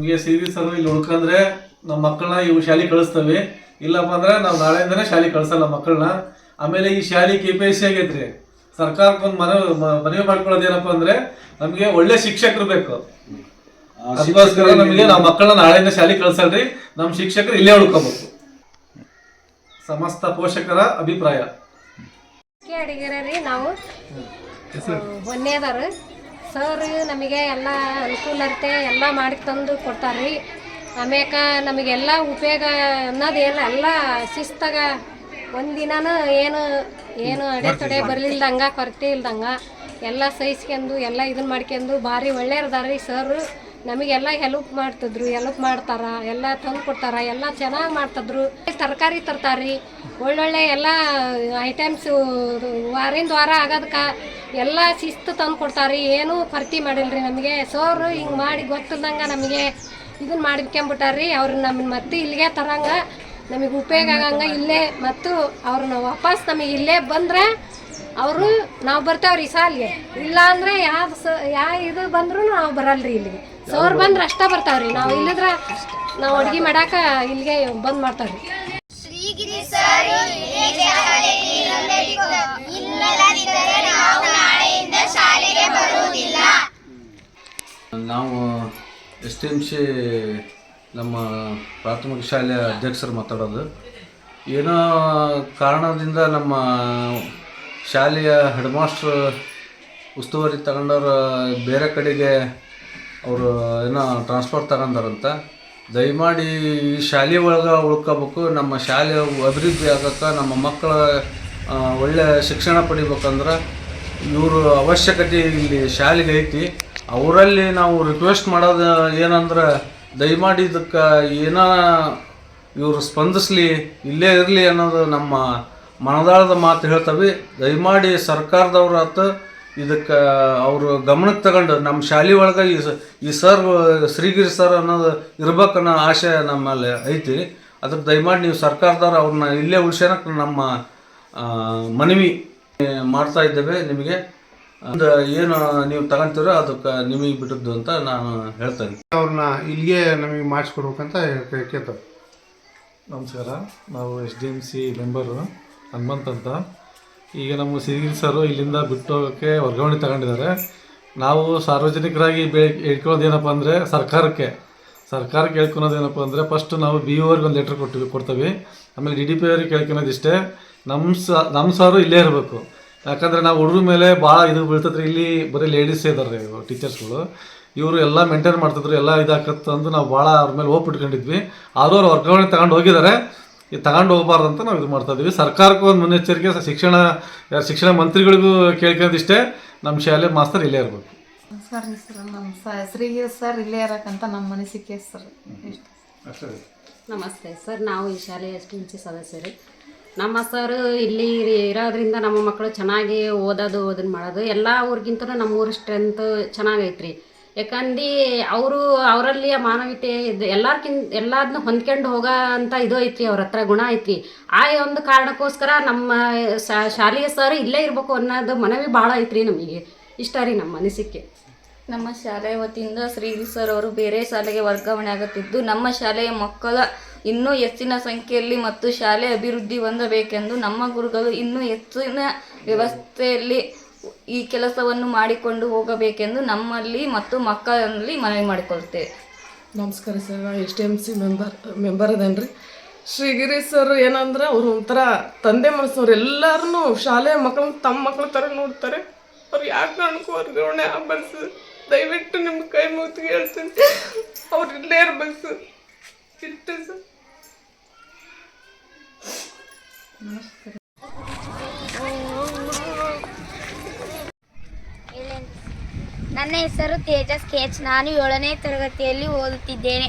ನಮಗೆ ಸೀರಿಯಸ್ ಅನ್ನು ಇಲ್ಲಿ ಉಳ್ಕೊಂಡ್ರೆ ನಮ್ಮ ಮಕ್ಕಳನ್ನ ಇವು ಶಾಲೆ ಕಳಿಸ್ತೇವೆ. ಇಲ್ಲಪ್ಪ ಅಂದ್ರೆ ನಾವು ನಾಳೆಯಿಂದನೇ ಶಾಲೆ ಕಳ್ಸಲ್ಲ ಮಕ್ಕಳನ್ನ ಆಮೇಲೆ ಈ ಶಾಲೆ ಕೆ ಪಿ ಎಸ್ ಸಿ ಆಗೈತ್ರಿ. ಸರ್ಕಾರಕ್ಕೊಂದು ಮನವಿ ಮನವಿ ಮಾಡ್ಕೊಳ್ಳೋದು ಏನಪ್ಪ ಅಂದ್ರೆ ನಮಗೆ ಒಳ್ಳೆ ಶಿಕ್ಷಕರು ಬೇಕು. ಅದಕ್ಕೋಸ್ಕರ ನಮಗೆ ನಾವು ಮಕ್ಕಳನ್ನ ನಾಳೆಯಿಂದ ಶಾಲೆ ಕಳ್ಸಲ್ರಿ. ನಮ್ಮ ಶಿಕ್ಷಕರು ಇಲ್ಲೇ ಉಳ್ಕೋಬೇಕು. ಸಮಸ್ತ ಪೋಷಕರ ಅಭಿಪ್ರಾಯ. ಅಡಿಗೆರ ರೀ ನಾವು ಹೊನ್ನೇದಾರು ಸರ್, ನಮಗೆ ಎಲ್ಲ ಅನುಕೂಲತೆ ಎಲ್ಲ ಮಾಡಿ ತಂದು ಕೊಡ್ತಾರೆ ರೀ ಆಮ್ಯಾಕ ನಮಗೆಲ್ಲ ಉಪಯೋಗ ಅನ್ನೋದೇನು ಎಲ್ಲ ಶಿಸ್ತಾಗ ಒಂದಿನನೂ ಏನು ಏನು ಅಡೆತಡೆ ಬರಲಿಲ್ದಂಗೆ, ಕೊರತೆ ಇಲ್ದಂಗ ಎಲ್ಲ ಸಹಿಸ್ಕೊಂಡು ಎಲ್ಲ ಇದನ್ನ ಮಾಡ್ಕೊಂಡು ಭಾರಿ ಒಳ್ಳೆಯದಾರಿ ಸರ್. ನಮಗೆಲ್ಲ ಹೆಲ್ಪ್ ಮಾಡ್ತಿದ್ರು ಹೆಲ್ಪ್ ಮಾಡ್ತಾರ, ಎಲ್ಲ ತಂದು ಕೊಡ್ತಾರ ಎಲ್ಲ ಚೆನ್ನಾಗಿ ಮಾಡ್ತಿದ್ರು. ತರಕಾರಿ ತರ್ತಾರ್ರಿ. ಒಳ್ಳೊಳ್ಳೆ ಎಲ್ಲ ಐಟಮ್ಸ್ ವಾರಿಂದ ವಾರ ಆಗೋದಕ್ಕೆ ಎಲ್ಲ ಶಿಸ್ತು ತಂದು ಕೊಡ್ತಾರೆ. ರೀ ಏನೂ ಖರ್ಚಿ ಮಾಡಿಲ್ಲ ರೀ ನಮಗೆ. ಸೋರು ಹಿಂಗೆ ಮಾಡಿ ಗೊತ್ತಿಲ್ದಂಗೆ ನಮಗೆ ಇದನ್ನ ಮಾಡ್ಕೊಂಬಿಟ್ಟಾರ್ರಿ ಅವ್ರು ನಮ್ಮನ್ನ ಮತ್ತೆ ಇಲ್ಲಿಗೆ ತರಂಗ. ನಮಗೆ ಉಪಯೋಗ ಆಗಂಗೆ ಇಲ್ಲೇ ಮತ್ತು ಅವ್ರನ್ನ ವಾಪಸ್ ನಮಗೆ ಇಲ್ಲೇ ಬಂದ್ರೆ ಅವರು ನಾವು ಬರ್ತೇವ್ರಿ ಸಾಲಿಗೆ. ಇಲ್ಲ ಅಂದರೆ ಯಾವ ಸ ಯಾವ ಇದು ಬಂದರೂ ನಾವು ಬರಲ್ರಿ ಇಲ್ಲಿಗೆ. ಸೋರ್ ಬಂದ್ರೆ ಅಷ್ಟೇ ಬರ್ತಾವ್ರಿ. ನಾವು ಇಲ್ಲಿದ್ರೆ ನಾವು ಅಡುಗೆ ಮಾಡಾಕ ಇಲ್ಲಿಗೆ ಬಂದ್ ಮಾಡ್ತಾವ್ರಿ. ನಾವು ಎಸ್ ಟಿ ಎಂ ಸಿ ನಮ್ಮ ಪ್ರಾಥಮಿಕ ಶಾಲೆಯ ಅಧ್ಯಕ್ಷರು ಮಾತಾಡೋದು. ಏನೋ ಕಾರಣದಿಂದ ನಮ್ಮ ಶಾಲೆಯ ಹೆಡ್ ಮಾಸ್ಟ್ರ್ ಉಸ್ತುವಾರಿ ತಗೊಂಡವ್ರು ಬೇರೆ ಕಡೆಗೆ ಅವರು ಏನೋ ಟ್ರಾನ್ಸ್ಫರ್ ತಗೊಂಡಾರಂತ. ದಯಮಾಡಿ ಈ ಶಾಲೆ ಒಳಗೆ ಉಳ್ಕೋಬೇಕು, ನಮ್ಮ ಶಾಲೆ ಅಭಿವೃದ್ಧಿ ಆಗಕ್ಕೆ, ನಮ್ಮ ಮಕ್ಕಳ ಒಳ್ಳೆಯ ಒಳ್ಳೆ ಶಿಕ್ಷಣ ಪಡಿಬೇಕಂದ್ರೆ ಇವರು ಅವಶ್ಯಕತೆ ಇಲ್ಲಿ ಶಾಲೆಗೆ ಐತಿ. ಅವರಲ್ಲಿ ನಾವು ರಿಕ್ವೆಸ್ಟ್ ಮಾಡೋದು ಏನಂದ್ರೆ ದಯಮಾಡಿ ಇದಕ್ಕೆ ಏನೋ ಇವರು ಸ್ಪಂದಿಸಲಿ, ಇಲ್ಲೇ ಇರಲಿ ಅನ್ನೋದು ನಮ್ಮ ಮನದಾಳದ ಮಾತು ಹೇಳ್ತವೆ. ದಯಮಾಡಿ ಸರ್ಕಾರದವ್ರ ಆತು ಇದಕ್ಕೆ ಅವರು ಗಮನಕ್ಕೆ ತಗೊಂಡು ನಮ್ಮ ಶಾಲೆ ಒಳಗೆ ಈ ಸ- ಈ ಸರ್ ಶ್ರೀಗಿರಿ ಸರ್ ಅನ್ನೋದು ಇರ್ಬೇಕನ್ನೋ ಆಶೆ ನಮ್ಮಲ್ಲಿ ಐತಿ. ಅದಕ್ಕೆ ದಯಮಾಡಿ ನೀವು ಸರ್ಕಾರದವ್ರು ಅವ್ರನ್ನ ಇಲ್ಲೇ ಉಳಿಸ್ಯಾನಕ್ಕೆ ನಮ್ಮ ಮನವಿ ಮಾಡ್ತಾ ಇದ್ದೇವೆ ನಿಮಗೆ. ಒಂದು ಏನು ನೀವು ತಗೊಂತೀರೋ ಅದಕ್ಕೆ ನಿಮಗೆ ಬಿಟ್ಟದ್ದು ಅಂತ ನಾನು ಹೇಳ್ತೇನೆ. ಅವ್ರನ್ನ ಇಲ್ಲಿಗೆ ನಮಗೆ ಮಾಡಿಸ್ಕೊಡ್ಬೇಕಂತ ಕೇಳ್ತಾರೆ ನಮಸ್ಕಾರ. ನಾವು S D M C member Hanumanth ಅಂತ. ಈಗ ನಮ್ಮ ಸಿರಿಗಿರಿ ಸರು ಇಲ್ಲಿಂದ ಬಿಟ್ಟು ಹೋಗೋಕ್ಕೆ ವರ್ಗಾವಣೆ ತಗೊಂಡಿದ್ದಾರೆ. ನಾವು ಸಾರ್ವಜನಿಕರಾಗಿ ಬೇ ಹೇಳ್ಕೊಳ್ಳೋದು ಏನಪ್ಪ ಅಂದರೆ ಸರ್ಕಾರಕ್ಕೆ ಸರ್ಕಾರಕ್ಕೆ ಹೇಳ್ಕೊಳೋದು ಏನಪ್ಪ ಅಂದರೆ ಫಸ್ಟ್ ನಾವು ಬಿ ಅವ್ರಿಗೆ ಒಂದು ಲೆಟ್ರ್ ಕೊಟ್ಟಿವಿ, ಕೊಡ್ತೀವಿ. ಆಮೇಲೆ ಡಿ ಡಿ ಪಿ ಅವ್ರಿಗೆ ಕೇಳ್ಕೊಳೋದು ಇಷ್ಟೇ. ನಮ್ಮ ಸ ನಮ್ಮ ಸಾರು ಇಲ್ಲೇ ಇರಬೇಕು. ಯಾಕಂದರೆ ನಾವು ಹುಡುಗ್ರ ಮೇಲೆ ಭಾಳ ಇದು ಬೀಳ್ತದ್ರಿ ಇಲ್ಲಿ ಬರೀ ಲೇಡೀಸೇ ಇದ್ದಾರೆ ಟೀಚರ್ಸ್ಗಳು ಇವರು ಎಲ್ಲ ಮೇಂಟೈನ್ ಮಾಡ್ತಿದ್ರು, ಎಲ್ಲ ಇದಾಕತ್ತ ಅಂದು ನಾವು ಭಾಳ ಅವ್ರ ಮೇಲೆ ಹೋಪ್ ಇಟ್ಕೊಂಡಿದ್ವಿ. ಆದರೂ ಅವ್ರು ವರ್ಗಾವಣೆ ತಗೊಂಡು ಹೋಗಿದ್ದಾರೆ. ಇದು ತಗೊಂಡು ಹೋಗ್ಬಾರ್ದು ಅಂತ ನಾವು ಇದು ಮಾಡ್ತಾ ಇದ್ದೀವಿ ಸರ್ಕಾರಕ್ಕೂ ಒಂದು ಮುನ್ನೆಚ್ಚರಿಕೆ ಶಿಕ್ಷಣ ಶಿಕ್ಷಣ ಮಂತ್ರಿಗಳಿಗೂ ಕೇಳ್ಕೊಂಡಿಷ್ಟೇ ನಮ್ಮ ಶಾಲೆ ಮಾಸ್ತರ್ ಇಲ್ಲೇ ಇರಬೇಕು. ಸರ್ ಸರ್ ನಮ್ಮ ಹೆಸರಿಗೆ ಸರ್ ಇಲ್ಲೇ ಇರಕ್ಕಂತ ನಮ್ಮ ಮನಸ್ಸಿಗೆ ಸರ್ ಇಷ್ಟ. ನಮಸ್ತೆ ಸರ್ ನಾವು ಈ ಶಾಲೆಯ ಎಸ್ ಟಿ ಎಂ ಸಿ ಸದಸ್ಯರು. ನಮ್ಮ ಸರ್ ಇಲ್ಲಿ ಇರೋದ್ರಿಂದ ನಮ್ಮ ಮಕ್ಕಳು ಚೆನ್ನಾಗಿ ಓದೋದು ಓದನ್ ಮಾಡೋದು. ಎಲ್ಲ ಊರಿಗಿಂತ ನಮ್ಮ ಊರ ಸ್ಟ್ರೆಂತ್ ಚೆನ್ನಾಗೈತ್ರಿ. ಯಾಕಂದು ಅವರು ಅವರಲ್ಲಿ ಮಾನವೀಯತೆ ಇದು ಎಲ್ಲರ್ಕಿನ್ ಎಲ್ಲದನ್ನ ಹೊಂದ್ಕೊಂಡು ಹೋಗೋ ಅಂತ ಇದು ಐತ್ರಿ ಅವ್ರ ಹತ್ರ ಗುಣ ಐತ್ರಿ. ಆ ಒಂದು ಕಾರಣಕ್ಕೋಸ್ಕರ ನಮ್ಮ ಶಾಲೆಯ ಸರ್ ಇಲ್ಲೇ ಇರಬೇಕು ಅನ್ನೋದು ಮನವಿ ಭಾಳ ಐತ್ರಿ ನಮಗೆ. ಇಷ್ಟ ರೀ ನಮ್ಮ ಅನಿಸಿಕೆ. ನಮ್ಮ ಶಾಲೆಯ ವತಿಯಿಂದ ಶ್ರೀ ಸರ್ ಅವರು ಬೇರೆ ಶಾಲೆಗೆ ವರ್ಗಾವಣೆ ಆಗುತ್ತಿದ್ದು ನಮ್ಮ ಶಾಲೆಯ ಮಕ್ಕಳ ಇನ್ನೂ ಹೆಚ್ಚಿನ ಸಂಖ್ಯೆಯಲ್ಲಿ ಮತ್ತು ಶಾಲೆ ಅಭಿವೃದ್ಧಿ ಹೊಂದಬೇಕೆಂದು ನಮ್ಮ ಗುರುಗಳು ಇನ್ನೂ ಹೆಚ್ಚಿನ ವ್ಯವಸ್ಥೆಯಲ್ಲಿ ಈ ಕೆಲಸವನ್ನು ಮಾಡಿಕೊಂಡು ಹೋಗಬೇಕೆಂದು ನಮ್ಮಲ್ಲಿ ಮತ್ತು ಮಕ್ಕಳಲ್ಲಿ ಮನವಿ ಮಾಡಿಕೊಳ್ತೇವೆ. ನಮಸ್ಕಾರ ಸರ್ ನಾನು S T M C member member ಅದೇನ್ರಿ? Shrigiri sir ಏನಂದ್ರೆ ಅವರು ಒಂಥರ ತಂದೆ ಮನಸ್ಸವ್ರು ಎಲ್ಲರೂ ಶಾಲೆಯ ಮಕ್ಕಳು ತಮ್ಮ ಮಕ್ಕಳ ಥರ ನೋಡ್ತಾರೆ. ಅವ್ರು ಯಾಕೆ ಕಾರಣಕ್ಕೂ ವರ್ಗಾವಣೆ ಆಗ್ಬಾರ್ದು ಸರ್? ದಯವಿಟ್ಟು ನಿಮ್ಮ ಕೈ ಮುಗಿದು ಹೇಳ್ತೀನಿ ಅವ್ರು ಇಲ್ಲೇ ಇರ್ಬೇಕು ಸರ್. ಇಷ್ಟೇ ಸರ್. ನನ್ನ ಹೆಸರು ತೇಜಸ್ ಕೆಚ್ ನಾನು ಏಳನೇ ತರಗತಿಯಲ್ಲಿ ಓದುತ್ತಿದ್ದೇನೆ.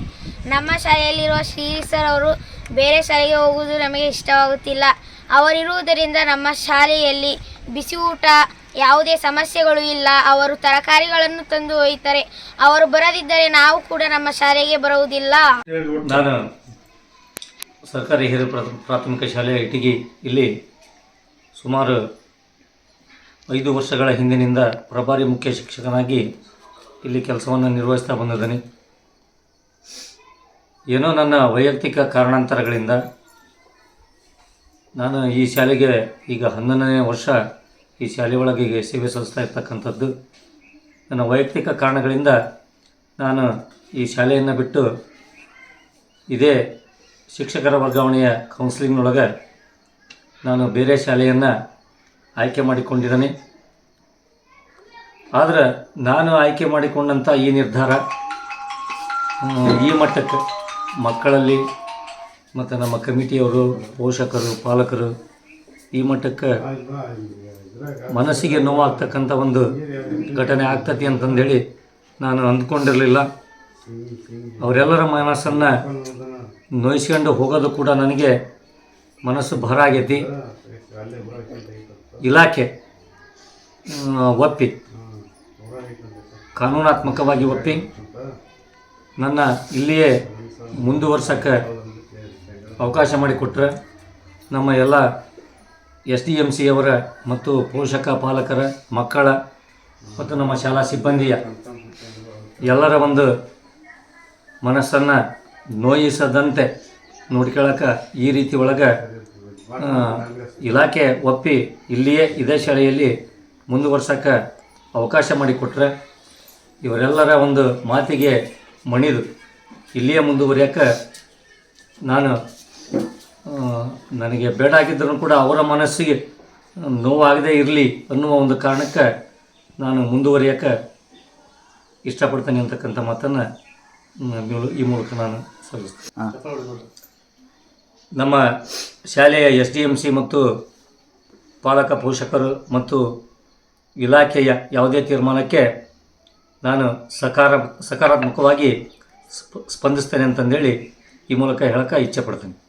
ನಮ್ಮ ಶಾಲೆಯಲ್ಲಿರುವ ಶ್ರೀ ಸರ್ ಅವರು ಬೇರೆ ಶಾಲೆಗೆ ಹೋಗುವುದು ನಮಗೆ ಇಷ್ಟವಾಗುತ್ತಿಲ್ಲ. ಅವರಿರುವುದರಿಂದ ನಮ್ಮ ಶಾಲೆಯಲ್ಲಿ ಬಿಸಿ ಊಟ ಯಾವುದೇ ಸಮಸ್ಯೆಗಳು ಇಲ್ಲ. ಅವರು ತರಕಾರಿಗಳನ್ನು ತಂದು ಒಯ್ತಾರೆ. ಅವರು ಬರದಿದ್ದರೆ ನಾವು ಕೂಡ ನಮ್ಮ ಶಾಲೆಗೆ ಬರುವುದಿಲ್ಲ. ನಾನು ಸರ್ಕಾರಿ ಹಿರಿಯ ಪ್ರಾಥಮಿಕ ಶಾಲೆ ಇಟಗಿ ಇಲ್ಲಿ ಸುಮಾರು ಐದು ವರ್ಷಗಳ ಹಿಂದಿನಿಂದ ಪ್ರಭಾರಿ ಮುಖ್ಯ ಶಿಕ್ಷಕನಾಗಿ ಇಲ್ಲಿ ಕೆಲಸವನ್ನು ನಿರ್ವಹಿಸ್ತಾ ಬಂದಿದ್ದೇನೆ. ಏನೋ ನನ್ನ ವೈಯಕ್ತಿಕ ಕಾರಣಾಂತರಗಳಿಂದ ನಾನು ಈ ಶಾಲೆಗೆ ಈಗ ಹನ್ನೊಂದನೇ ವರ್ಷ ಈ ಶಾಲೆ ಒಳಗೆ ಸೇವೆ ಸಲ್ಲಿಸ್ತಾ ಇರ್ತಕ್ಕಂಥದ್ದು. ನನ್ನ ವೈಯಕ್ತಿಕ ಕಾರಣಗಳಿಂದ ನಾನು ಈ ಶಾಲೆಯನ್ನು ಬಿಟ್ಟು ಇದೇ ಶಿಕ್ಷಕರ ವರ್ಗಾವಣೆಯ ಕೌನ್ಸಿಲಿಂಗ್ನೊಳಗೆ ನಾನು ಬೇರೆ ಶಾಲೆಯನ್ನು ಆಯ್ಕೆ ಮಾಡಿಕೊಂಡಿದ್ದಾನೆ. ಆದರೆ ನಾನು ಆಯ್ಕೆ ಮಾಡಿಕೊಂಡಂಥ ಈ ನಿರ್ಧಾರ ಈ ಮಟ್ಟಕ್ಕೆ ಮಕ್ಕಳಲ್ಲಿ ಮತ್ತು ನಮ್ಮ ಕಮಿಟಿಯವರು, ಪೋಷಕರು, ಪಾಲಕರು ಈ ಮಟ್ಟಕ್ಕೆ ಮನಸ್ಸಿಗೆ ನೋವಾಗ್ತಕ್ಕಂಥ ಒಂದು ಘಟನೆ ಆಗ್ತತಿ ಅಂತಂದೇಳಿ ನಾನು ಅಂದ್ಕೊಂಡಿರಲಿಲ್ಲ. ಅವರೆಲ್ಲರ ಮನಸ್ಸನ್ನು ನೋಯಿಸ್ಕೊಂಡು ಹೋಗೋದು ಕೂಡ ನನಗೆ ಮನಸ್ಸು ಭಾರ ಆಗೈತಿ. ಇಲಾಖೆ ಒಪ್ಪಿ. ಕಾನೂನಾತ್ಮಕವಾಗಿ ಒಪ್ಪಿ. ನನ್ನ ಇಲ್ಲಿಯೇ ಮುಂದುವರ್ಸೋಕ್ಕೆ ಅವಕಾಶ ಮಾಡಿಕೊಟ್ರೆ ನಮ್ಮ ಎಲ್ಲ ಎಸ್ ಡಿ ಎಂ ಸಿಯವರ ಮತ್ತು ಪೋಷಕ ಪಾಲಕರ ಮಕ್ಕಳ ಮತ್ತು ನಮ್ಮ ಶಾಲಾ ಸಿಬ್ಬಂದಿಯ ಎಲ್ಲರ ಒಂದು ಮನಸ್ಸನ್ನು ನೋಯಿಸದಂತೆ ನೋಡ್ಕೊಳ್ಳೋಕೆ ಈ ರೀತಿ ಒಳಗೆ ಇಲಾಖೆ ಒಪ್ಪಿ ಇಲ್ಲಿಯೇ ಇದೇ ಶಾಲೆಯಲ್ಲಿ ಮುಂದುವರ್ಸೋಕ್ಕೆ ಅವಕಾಶ ಮಾಡಿಕೊಟ್ರೆ ಇವರೆಲ್ಲರ ಒಂದು ಮಾತಿಗೆ ಮಣಿದು ಇಲ್ಲಿಯೇ ಮುಂದುವರಿಯೋಕ್ಕೆ ನಾನು ನನಗೆ ಬೇಡ ಆಗಿದ್ದರೂ ಕೂಡ ಅವರ ಮನಸ್ಸಿಗೆ ನೋವಾಗದೇ ಇರಲಿ ಅನ್ನುವ ಒಂದು ಕಾರಣಕ್ಕೆ ನಾನು ಮುಂದುವರಿಯೋಕ್ಕೆ ಇಷ್ಟಪಡ್ತೇನೆ ಅಂತಕ್ಕಂಥ ಮಾತನ್ನು ಈ ಮೂಲಕ ನಾನು ಸಲ್ಲಿಸ್ತೇನೆ. ನಮ್ಮ ಶಾಲೆಯ ಎಸ್ ಡಿ ಎಂ ಸಿ ಮತ್ತು ಪಾಲಕ ಪೋಷಕರು ಮತ್ತು ಇಲಾಖೆಯ ಯಾವುದೇ ತೀರ್ಮಾನಕ್ಕೆ ನಾನು ಸಕಾರ ಸಕಾರಾತ್ಮಕವಾಗಿ ಸ್ಪ, ಸ್ಪಂದಿಸ್ತೇನೆ ಅಂತಂದೇಳಿ ಈ ಮೂಲಕ ಹೇಳಕ್ಕೆ ಇಚ್ಛೆ ಪಡ್ತೇನೆ.